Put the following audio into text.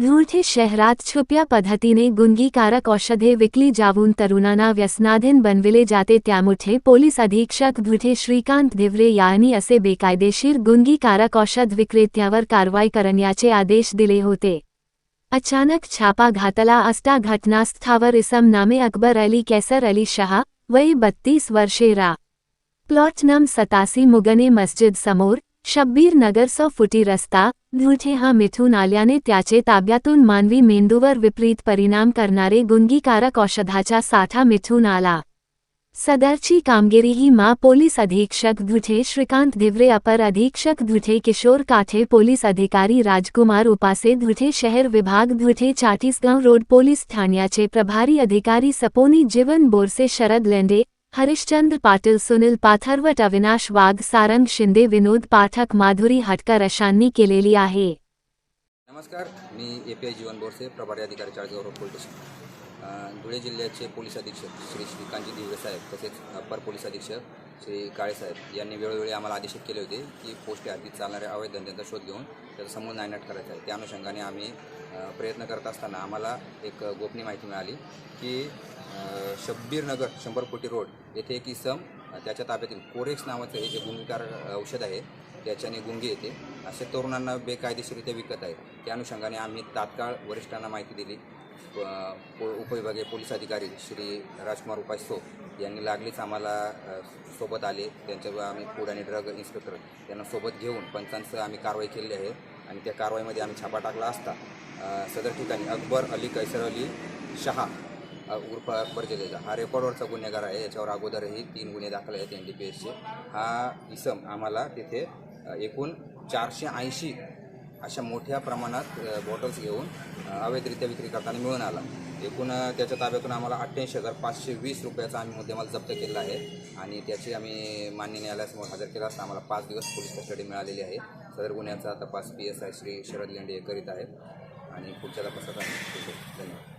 धुळठे शहरात छुप्या पद्धतीने गुणगीकारक औषधे विकली जाऊन तरुणांना व्यसनाधीन बनविले जाते त्यामुळे पोलीस अधीक्षक धुठे श्रीकांत धिवरे यांनी असे बेकायदेशीर गुणगीकारक औषध विक्रेत्यावर कारवाई करण्याचे आदेश दिले होते. अचानक छापा घातला असता घटनास्थावर इसम नामे अकबर अली कैसर अली शहा वय बत्तीस वर्षे रा. प्लॉट नम सतासी मुगने मस्जिद समोर शब्बीर नगर सौ फुटी रस्ता धुळठे हा मिथून आल्याने त्याचे ताब्यातून मानवी मेंदूवर विपरीत परिणाम करणारे गुणगीकारक औषधाचा साठा मिथून आला. सदरची कामगिरी ही मा पोलीस अधीक्षक धुठे श्रीकांत धिवरे अपर अधीक्षक धुठे किशोर काठे पोलीस अधिकारी राजकुमार उपासे धुठे शहर विभाग धुठे चाटीसगाव रोड पोलीस ठाण्याचे प्रभारी अधिकारी सपोनी जीवन बोरसे शरद लेंडे हरिश्चंद्र पाटील सुनील पाथरवट अविनाश वाघ सारंग शिंदे विनोद पाठक माधुरी हटकर अशांनी केलेली आहे. नमस्कार मी A P I Jeevan Borse प्रभारी अधिकारी Chalisgaon road police station. Dhule जिल्ह्याचे पोलीस अधीक्षक श्री श्रीकांतजी दिवरे साहेब तसेच अपर पोलीस अधीक्षक श्री काळेसाहेब यांनी वेळोवेळी आम्हाला आदेशित केले होते की पोस्ट हद्दीत चालणाऱ्या अवैध धंद्यांचा शोध घेऊन त्याचा समूळ नायनाट करायचा आहे. त्या अनुषंगाने आम्ही प्रयत्न करत असताना आम्हाला एक गोपनीय माहिती मिळाली की शब्बीरनगर शंभर कोटी रोड येथे एक इसम त्याच्या ताब्यातील कोरेक्स नावाचं हे जे गुणकार औषध आहे त्याच्याने गुंगी येते. असे तरुणांना बेकायदेशीरित्या विकत आहेत. त्या अनुषंगाने आम्ही तात्काळ वरिष्ठांना माहिती दिली. उपविभागीय पोलीस अधिकारी श्री राजकुमार उपासो यांनी लागलीच आम्हाला सोबत आले. त्यांच्या आम्ही फूड आणि ड्रग इन्स्पेक्टर यांना सोबत घेऊन पंचांसह आम्ही कारवाई केली आहे. आणि त्या कारवाईमध्ये आम्ही छापा टाकला असता. सदर ठिकाणी अकबर अली कैसर अली शहा उर्फ अकबर जडेजा हा रेकॉर्डवरचा गुन्हेगार आहे. याच्यावर अगोदरही तीन गुन्हे दाखल आहेत एन डी पी एसचे हा इसम आम्हाला तिथे एकूण चारशे ऐंशी अशा मोठ्या प्रमाणात बॉटल्स घेऊन अवैधरित्या विक्री करताना मिळून आला. एकूण त्याच्या ताब्यातून आम्हाला अठ्ठ्याऐंशी हजार पाचशे वीस रुपयाचा आम्ही मुद्देमाल जप्त केला आहे. आणि त्याची आम्ही मान्य न्यायालयासमोर हजर केला असता आम्हाला पाच दिवस पोलीस कस्टडी मिळालेली आहे. सदर गुन्ह्याचा तपास P S I Shri Sharad Lende हे करीत आहेत. आणि पुढच्या तपासात आम्ही धन्यवाद